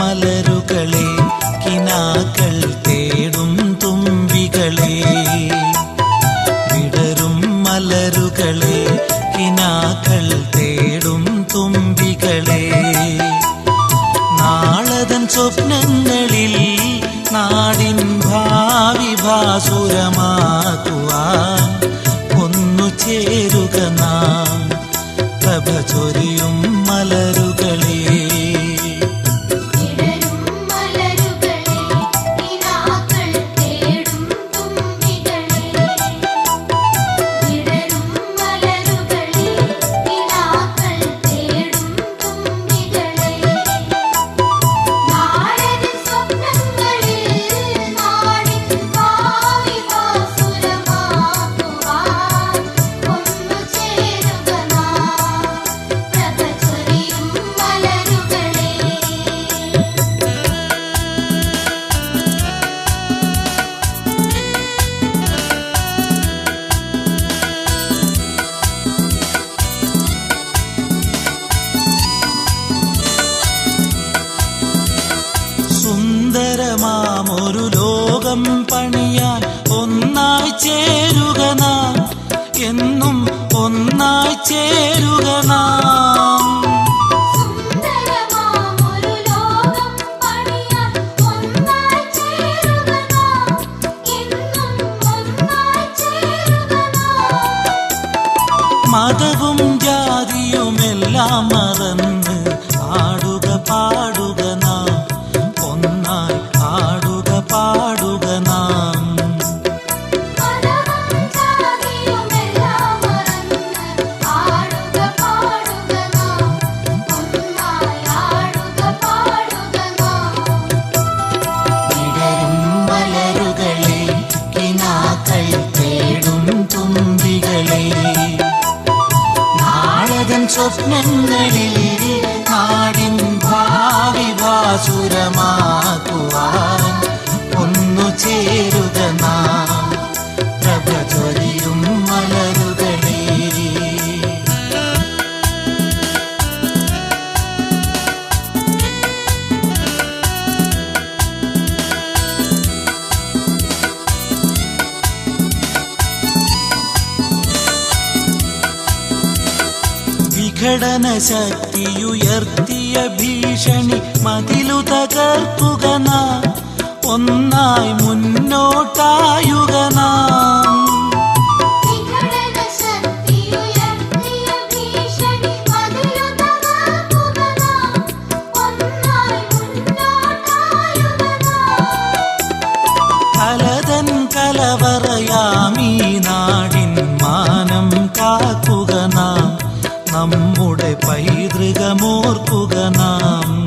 മലരുകളെ കിനാക്കൾ തേടും തുമ്പികളെ. വിടരും മലരുകളെ കിനാക്കൾ തേടും തുമ്പികളെ. നാളതൻ സ്വപ്നങ്ങളിൽ നാടിൻ ഭാവി ഭാസുരമാ മാം ഒരു ലോകം പണിയാൻ ഒന്നായി ചേരുക നാം. എന്നും ഒന്നായി ചേരുക നാം. മതവും ജാതിയുമെല്ലാം മറന്ന് പാടുക പാടുക സ്വപ്നങ്ങളിൽ നാടിൻ ഭാവി വാസുരമാക്കുവാൻ ഒന്നു ചേരുക നാം വിഘടന ശക്തിയുയർത്തിയ ഭീഷണി മതിലു തകർക്കുക ഒന്നായി മുന്നോട്ടായുക നാം. കലവ നമ്മുടെ പൈതൃകമോർക്കുക നാം.